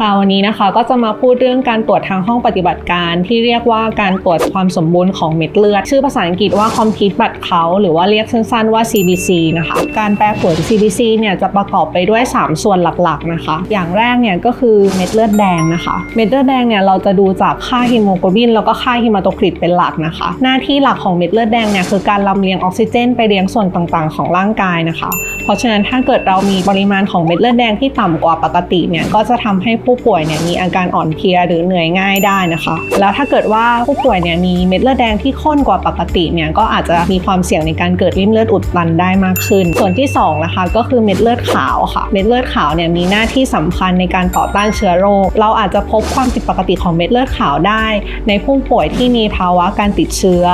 ค่ะวันนี้นะคะก็จะมาพูดเรื่องการตรวจทางห้องปฏิบัติการ ที่เรียกว่าการตรวจความสมบูรณ์ของเม็ดเลือด ชื่อภาษาอังกฤษว่า complete blood count หรือว่าเรียกสั้นๆว่า CBC นะคะการแปลผล CBC เนี่ยจะประกอบไปด้วย 3 ส่วนหลักๆนะคะ อย่างแรกเนี่ยก็คือเม็ดเลือดแดงนะคะ เม็ดเลือดแดงเนี่ยเราจะดูจากค่าฮีโมโกลบิน แล้วก็ค่าฮีมาโตคริตเป็นหลักนะคะ หน้าที่หลักของเม็ดเลือดแดงเนี่ยคือการลำเลียงออกซิเจน ไปเลี้ยงส่วนต่างๆ ของร่างกายนะคะ เพราะฉะนั้นถ้าเกิดเรามีปริมาณของเม็ดเลือดแดงที่ต่ำกว่าปกติเนี่ยก็จะทำให้ผู้ผู้ป่วยเนี่ยมีอาการอ่อนเพลียหรือเหนื่อยง่ายได้นะคะ แล้วถ้าเกิดว่าผู้ป่วยเนี่ยมีเม็ดเลือดแดงที่ข้นกว่าปกติเนี่ยก็อาจจะมีความเสี่ยงในการเกิดริ่มเลือดอุดตันได้มากขึ้น ส่วนที่สองนะคะก็คือเม็ดเลือดขาวค่ะ เม็ดเลือดขาวเนี่ยมีหน้าที่สำคัญในการต่อต้านเชื้อโรค เราอาจจะพบความผิดปกติของเม็ดเลือดขาวได้ ในผู้ป่วยที่มีภาวะการติดเชื้อ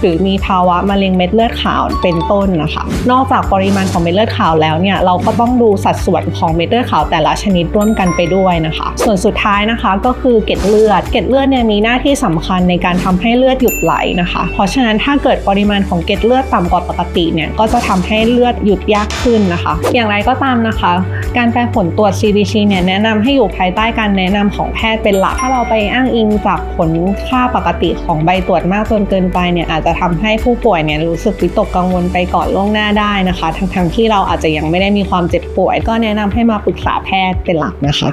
หรือมีภาวะมะเร็งเม็ดเลือดขาวเป็นต้นนะคะ นอกจากปริมาณของเม็ดเลือดขาวแล้วเนี่ยเราก็ต้องดูสัดส่วนของเม็ดเลือดขาวแต่ละชนิดร่วมกันไปด้วยนะคะส่วนสุดท้ายนะคะก็คือเกล็ดเลือด เกล็ดเลือดเนี่ยมีหน้าที่สำคัญในการทำให้เลือดหยุดไหลนะคะ เพราะฉะนั้นถ้าเกิดปริมาณของเกล็ดเลือดต่ำกว่าปกติเนี่ยก็จะทำให้เลือดหยุดยากขึ้นนะคะ อย่างไรก็ตามนะคะ การแปลผลตรวจ CBC เนี่ยแนะนำให้อยู่ภายใต้การแนะนำของแพทย์เป็นหลัก ถ้าเราไปอ้างอิงจากผลค่าปกติของใบตรวจมากจนเกินไปเนี่ยอาจจะทำให้ผู้ป่วยเนี่ยรู้สึกวิตกกังวลไปก่อนล่วงหน้าได้นะคะ ทั้งๆที่เราอาจจะยังไม่ได้มีความเจ็บป่วย ก็แนะนำให้มาปรึกษาแพทย์เป็นหลักนะคะ